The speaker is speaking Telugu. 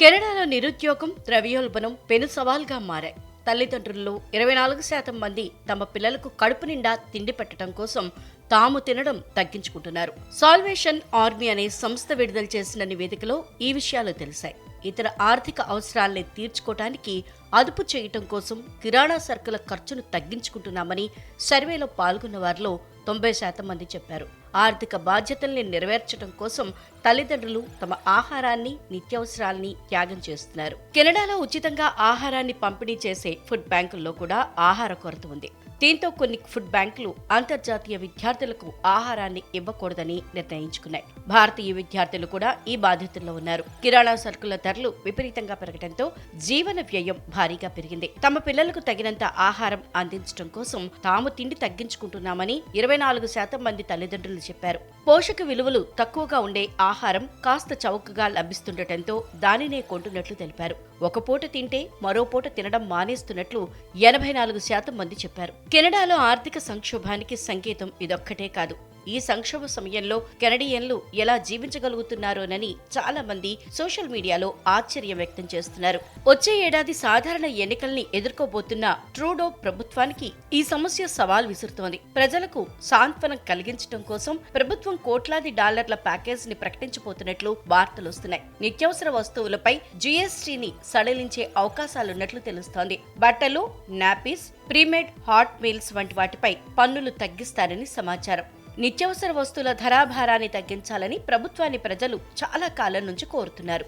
కెనడాలో నిరుద్యోగం ద్రవ్యోల్బణం పెను సవాల్గా మారాయి. తల్లిదండ్రుల్లో ఇరవై నాలుగు శాతం మంది తమ పిల్లలకు కడుపు నిండా తిండి పెట్టడం కోసం తాము తినడం తగ్గించుకుంటున్నారు. సాల్వేషన్ ఆర్మీ అనే సంస్థ విడుదల చేసిన నివేదికలో ఈ విషయాలు తెలిసాయి. ఇతర ఆర్థిక అవసరాల్ని తీర్చుకోవటానికి అదుపు చేయటం కోసం కిరాణా సరుకుల ఖర్చును తగ్గించుకుంటున్నామని సర్వేలో పాల్గొన్న వారిలో తొంభై శాతం మంది చెప్పారు. ఆర్థిక బాధ్యతల్ని నెరవేర్చడం కోసం తల్లిదండ్రులు తమ ఆహారాన్ని నిత్యావసరాల్ని త్యాగం చేస్తున్నారు. కెనడాలో ఉచితంగా ఆహారాన్ని పంపిణీ చేసే ఫుడ్ బ్యాంకుల్లో కూడా ఆహార కొరత ఉంది. దీంతో కొన్ని ఫుడ్ బ్యాంకులు అంతర్జాతీయ విద్యార్థులకు ఆహారాన్ని ఇవ్వకూడదని నిర్ణయించుకున్నాయి. భారతీయ విద్యార్థులు కూడా ఈ బాధ్యతల్లో ఉన్నారు. కిరాణా సరుకుల ధరలు విపరీతంగా పెరగడంతో జీవన వ్యయం భారీగా పెరిగింది. తమ పిల్లలకు తగినంత ఆహారం అందించడం కోసం తాము తిండి తగ్గించుకుంటున్నామని ఇరవై నాలుగు శాతం మంది తల్లిదండ్రులు చెప్పారు. పోషక విలువలు తక్కువగా ఉండే ఆహారం కాస్త చౌకగా లభిస్తుండటంతో దానినే కొంటున్నట్లు తెలిపారు. ఒక పూట తింటే మరో పూట తినడం మానేస్తున్నట్లు ఎనభై నాలుగు శాతం మంది చెప్పారు. కెనడాలో ఆర్థిక సంక్షోభానికి సంకేతం ఇదొక్కటే కాదు. ఈ సంక్షోభ సమయంలో కెనడియన్లు ఎలా జీవించగలుగుతున్నారోనని చాలా మంది సోషల్ మీడియాలో ఆశ్చర్యం వ్యక్తం చేస్తున్నారు. వచ్చే ఏడాది సాధారణ ఎన్నికల్ని ఎదుర్కోబోతున్న ట్రూడో ప్రభుత్వానికి ఈ సమస్య సవాల్ విసురుతోంది. ప్రజలకు సాంత్వనం కలిగించడం కోసం ప్రభుత్వం కోట్లాది డాలర్ల ప్యాకేజ్ని ప్రకటించబోతున్నట్లు వార్తలొస్తున్నాయి నిత్యావసర వస్తువులపై జీఎస్టీని సడలించే అవకాశాలున్నట్లు తెలుస్తోంది. బట్టలు నాపిస్ ప్రీమేడ్ హాట్ మీల్స్ వంటి వాటిపై పన్నులు తగ్గిస్తారని సమాచారం. నిత్యావసర వస్తువుల ధరాభారాన్ని తగ్గించాలని ప్రభుత్వాన్ని ప్రజలు చాలా కాలం నుంచి కోరుతున్నారు.